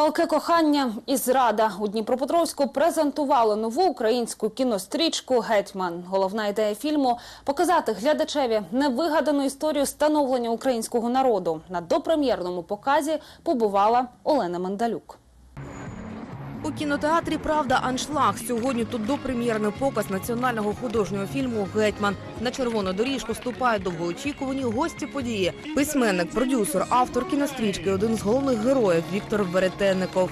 Палке кохання і зрада у Дніпропетровську презентували нову українську кінострічку Гетьман. Головна ідея фільму показати глядачеві невигадану історію становлення українського народу. На допрем'єрному показі побувала Олена Мандалюк. У кінотеатрі Правда аншлаг сьогодні тут допрем'єрний показ національного художнього фільму Гетьман. На червону доріжку ступають довгоочікувані гості події. Письменник, продюсер, автор кінострічки, один з головних героїв Віктор Веретенников.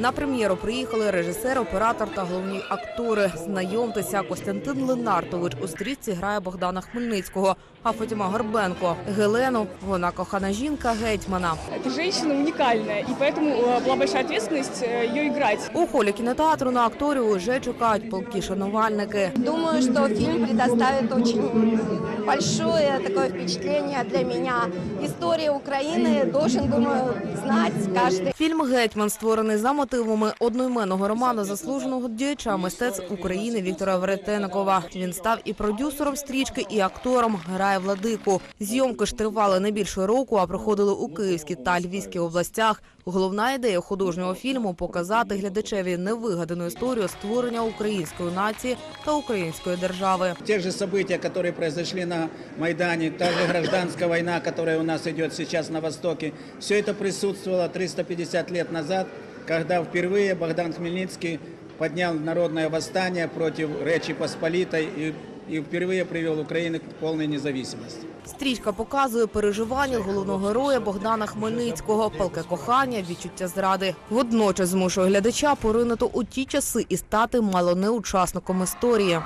На прем'єру приїхали режисер, оператор та головні актори. Знайомтеся, Костянтин Ленартович у стрічці грає Богдана Хмельницького, а Фатіма Горбенко Гелену. Вона кохана жінка гетьмана. Эта женщина уникальная, и поэтому э, была большая ответственность э, ее играть. У холі кінотеатру на акторів уже чекають полки шанувальники. Думаю, что фильм предоставит очень большое такое впечатление для меня. История Украины должен, думаю, знать каждый. Фільм Гетьман створений за мотивами одноіменного роману заслуженого діяча мистецтв України Віктора Веретенникова. Він став і продюсером стрічки, і актором. Грає владику. Зйомки ж тривали не більше року, а проходили у Київській та Львівській областях. Головна ідея художнього фільму показати глядачеві невигадану історію створення української нації та української держави. Те же события, которые произошли на Майдане, та же гражданская война, которая у нас идет сейчас на Востоке, все это присутствовало 350 лет назад, когда впервые Богдан Хмельницкий поднял народное восстание против Речи Посполитой и, и впервые привел Украину к полной независимости. Стрічка показує переживання головного героя Богдана Хмельницького, палке кохання, відчуття зради. Водночас змушує глядача поринути у ті часи і стати мало не учасником історії.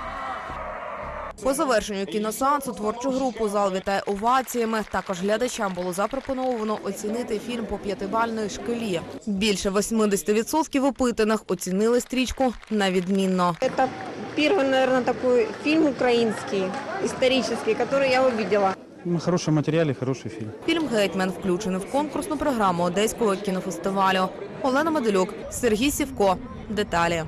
По завершенню кіносеансу творчу групу зал вітає оваціями. Також глядачам було запропоновано оцінити фільм по п'ятибальної шкалі. Більше 80% опитаних оцінили стрічку на відмінно. Это первый, наверное, такой фильм украинский, исторический, который я увидела. На хорошем материале хороший фильм. Фільм Гетьман включений в конкурсну програму Одеського кінофестивалю. Олена Меделюк, Сергій Сівко. Деталі.